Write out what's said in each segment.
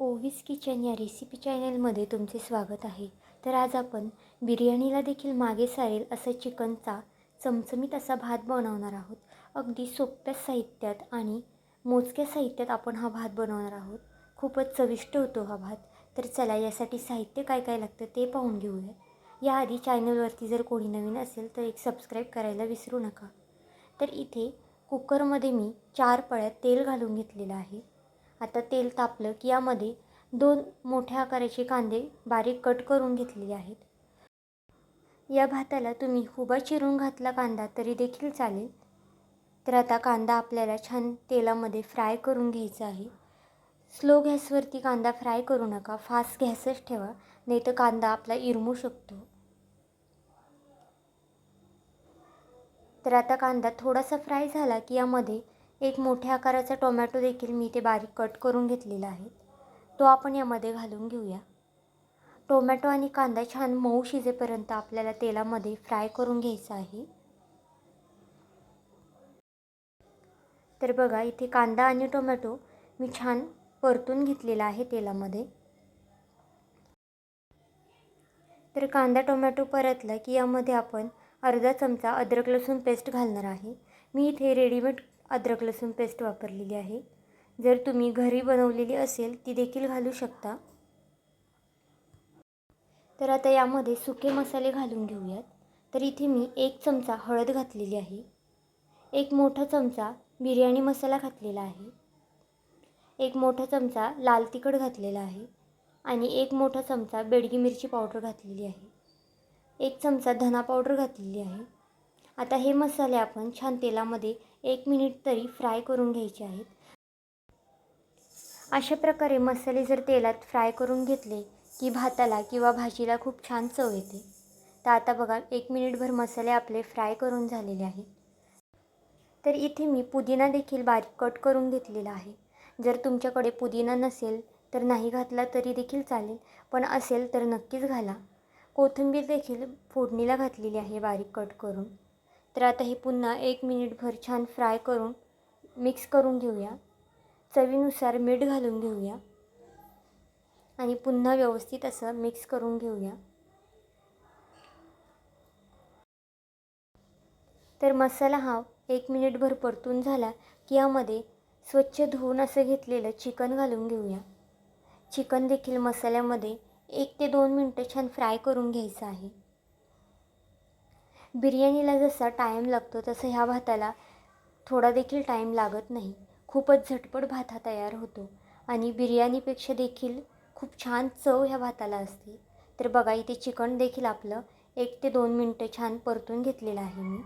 ओवीस kitchen या recipe चॅनलमध्ये तुमचे स्वागत आहे. तर आज आपण बिर्याणीला देखील मागे सारेल असं चिकनचा चमचमीत असा भात बनवणार आहोत. अगदी सोप्या साहित्यात आणि मोजक्या साहित्यात आपण हा भात बनवणार आहोत. खूपच चविष्ट होतो हा भात. तर चला यासाठी साहित्य काय काय लागतं ते पाहून घेऊया. याआधी चॅनलवरती जर कोणी नवीन असेल तर एक सबस्क्राईब करायला विसरू नका. तर इथे कुकरमध्ये मी चार पळ्यात तेल घालून घेतलेलं आहे. आता तेल तापलं की यामध्ये दोन मोठ्या आकाराचे कांदे बारीक कट करून घेतलेले आहेत. या भाताला तुम्ही हुबा चिरून घातला कांदा तरी देखील चालेल. तर आता कांदा आपल्याला छान तेलामध्ये फ्राय करून घ्यायचा आहे. स्लो गॅसवरती कांदा फ्राय करू नका फास्ट गॅसच ठेवा नाही तर कांदा आपला इरमू शकतो. तर आता कांदा थोडासा फ्राय झाला की यामध्ये एक मोठ्या आकाराचा टोमॅटो देखील मी ते बारीक कट करून घेतलेला आहे. तो आपण यामध्ये घालून घेऊया. टोमॅटो आणि कांदा छान मऊ शिजेपर्यंत आपल्याला तेलामध्ये फ्राय करून घ्यायचा आहे. तर बघा इथे कांदा आणि टोमॅटो मी छान परतून घेतलेला आहे तेलामध्ये. तर कांदा टोमॅटो परतला की यामध्ये आपण अर्धा चमचा अद्रक लसूण पेस्ट घालणार आहे. मी इथे रेडीमेड अद्रक लसूण पेस्ट वापरलेली आहे. जर तुम्ही घरी बनवलेली असेल ती देखील घालू शकता. तर आता यामध्ये सुके मसाले घालून घेऊयात. तर इथे मी एक चमचा हळद घातलेली आहे. एक मोठा चमचा बिर्याणी मसाला घातलेला आहे. एक मोठा चमचा लाल तिखट घातलेला आहे. आणि एक मोठा चमचा बेडगी मिरची पावडर घातलेली आहे. एक चमचा धना पावडर घातलेली आहे. आता हे मसाले आपण छान तेलामध्ये एक मिनिट तरी फ्राय करून घ्यायचे आहेत. अशा प्रकारे मसाले जर तेलात फ्राय करून घेतले की भाताला किंवा भाजीला खूप छान चव येते. तर आता बघा एक मिनिटभर मसाले आपले फ्राय करून झालेले आहेत. तर इथे मी पुदिना देखील बारीक कट करून घेतलेला आहे. जर तुमच्याकडे पुदिना नसेल तर नाही घातला तरी देखील चालेल पण असेल तर नक्कीच घाला. कोथिंबीर देखील फोडणीला घातलेली आहे बारीक कट करून. तर आता हे पुन्हा एक मिनिटभर छान फ्राय करून मिक्स करून घेऊया. चवीनुसार मीठ घालून घेऊया. आणि पुन्हा व्यवस्थित असं मिक्स करून घेऊया. तर मसाला हा एक मिनिटभर परतून झाला की यामध्ये स्वच्छ धुवून असं घेतलेलं चिकन घालून घेऊया. चिकन देखील मसाल्यामध्ये एक ते दोन मिनटं छान फ्राय करून घ्यायचं आहे. बिर्याणीला जसा टाईम लागतो तसं ह्या भाताला थोडा देखील टाईम लागत नाही. खूपच झटपट भात हा तयार होतो. आणि बिर्याणीपेक्षा देखील खूप छान चव ह्या भाताला असते. तर बघा इथे चिकन देखील आपलं एक ते दोन मिनटं छान परतून घेतलेलं आहे मी.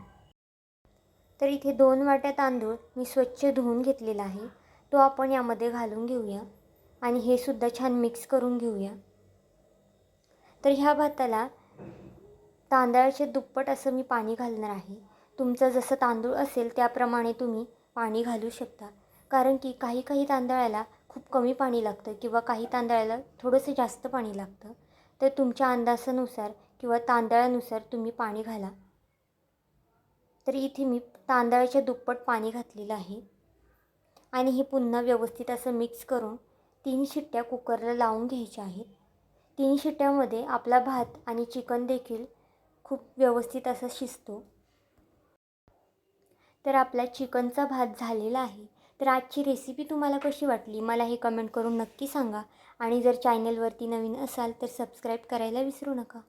तर इथे दोन वाट्या तांदूळ मी स्वच्छ धुवून घेतलेला आहे. तो आपण यामध्ये घालून घेऊया. आणि हे सुद्धा छान मिक्स करून घेऊया. तर ह्या भाताला तांदळाचे दुप्पट असं मी पाणी घालणार आहे. तुमचं जसं तांदूळ असेल त्याप्रमाणे तुम्ही पाणी घालू शकता. कारण की काही काही तांदळाला खूप कमी पाणी लागतं किंवा काही तांदळाला थोडंसं जास्त पाणी लागतं. तर तुमच्या अंदाजानुसार किंवा तांदळानुसार तुम्ही पाणी घाला. तर इथे मी तांदळाच्या दुप्पट पाणी घातलेलं आहे. आणि हे पुन्हा व्यवस्थित असं मिक्स करून तीन शिट्ट्या कुकरला लावून घ्यायच्या आहेत. तीन शिट्ट्यामध्ये आपला भात आणि चिकन देखील खूप व्यवस्थित असा शिजतो. तर आपला चिकनचा भात झालेला आहे. तर आजची रेसिपी तुम्हाला कशी वाटली? मला हे कमेंट करून नक्की सांगा. आणि जर चॅनलवरती नवीन असाल तर सबस्क्राईब करायला विसरू नका.